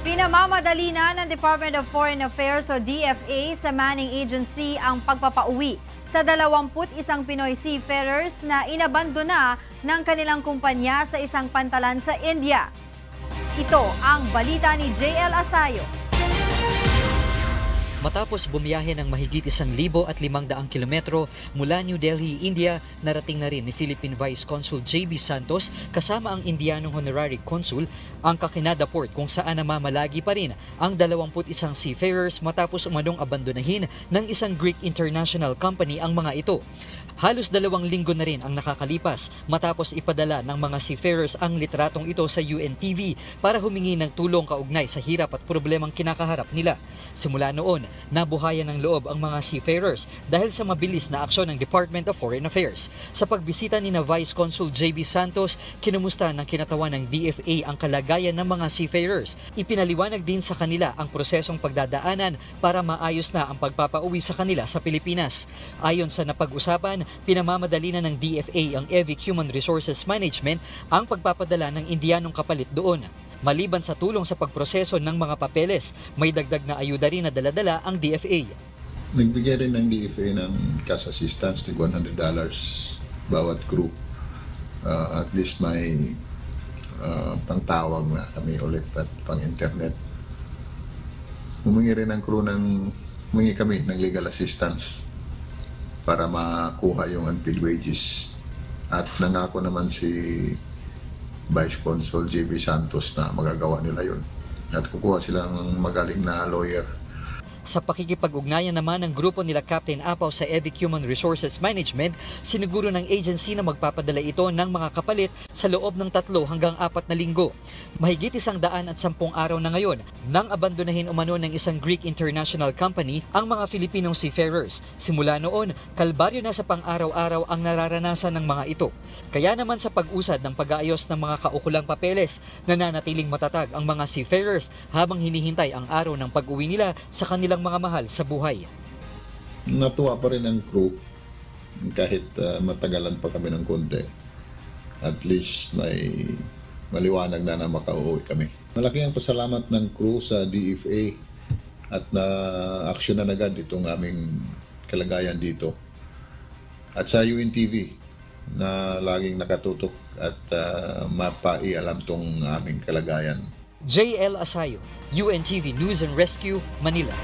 Pinamamadali na ng Department of Foreign Affairs o DFA sa Manning Agency ang pagpapauwi sa 21 Pinoy seafarers na inabandona ng kanilang kumpanya sa isang pantalan sa India. Ito ang balita ni JL Asayo. Matapos bumiyahe ng mahigit isang libo at limang daang kilometro mula New Delhi, India, narating na rin ni Philippine Vice Consul JB Santos kasama ang Indianong Honorary Consul ang Kakinada Port kung saan namamalagi pa rin ang 21 seafarers matapos umanong abandonahin ng isang Greek international company ang mga ito. Halos dalawang linggo na rin ang nakakalipas matapos ipadala ng mga seafarers ang litratong ito sa UNTV para humingi ng tulong kaugnay sa hirap at problemang kinakaharap nila. Simula noon, nabuhayan ng loob ang mga seafarers dahil sa mabilis na aksyon ng Department of Foreign Affairs. Sa pagbisita ni na Vice Consul JB Santos, kinumusta ng kinatawan ng DFA ang kalagayan ng mga seafarers. Ipinaliwanag din sa kanila ang prosesong pagdadaanan para maayos na ang pagpapauwi sa kanila sa Pilipinas. Ayon sa napag-usapan, pinamamadali na ng DFA ang EVIC Human Resources Management ang pagpapadala ng Indianong kapalit doon. Maliban sa tulong sa pagproseso ng mga papeles, may dagdag na ayuda rin na daladala ang DFA. Nagbigay rin ng DFA ng cash assistance, tig $100 bawat group. Uh, at least may uh, pangtawag na kami ulit at pang-internet. Humingi rin ang crew ng, humingi kami ng legal assistance para makuha yung unpaid wages. At nangako naman si Vice Consul JB Santos na magagawa nila yun. At kukuha silang magaling na lawyer sa pakikipag-ugnayan naman ng grupo nila Captain Apaw sa EVIC Human Resources Management, siniguro ng agency na magpapadala ito ng mga kapalit sa loob ng tatlo hanggang apat na linggo. Mahigit isang daan at sampung araw na ngayon nang abandonahin umano ng isang Greek international company ang mga Filipinong seafarers. Simula noon, kalbaryo na sa pang-araw-araw ang nararanasan ng mga ito. Kaya naman sa pag-usad ng pag-aayos ng mga kaukulang papeles, nananatiling matatag ang mga seafarers habang hinihintay ang araw ng pag-uwi nila sa kanilang mga mahal sa buhay. Natuwa pa rin ang crew kahit uh, matagalan pa kami ng konti. At least may maliwanag na na makauwi kami. Malaki ang pasalamat ng crew sa DFA at na aksyon na agad itong aming kalagayan dito. At sa UNTV na laging nakatutok at uh, mapaialam tong aming kalagayan. JL Asayo, UNTV News and Rescue, Manila.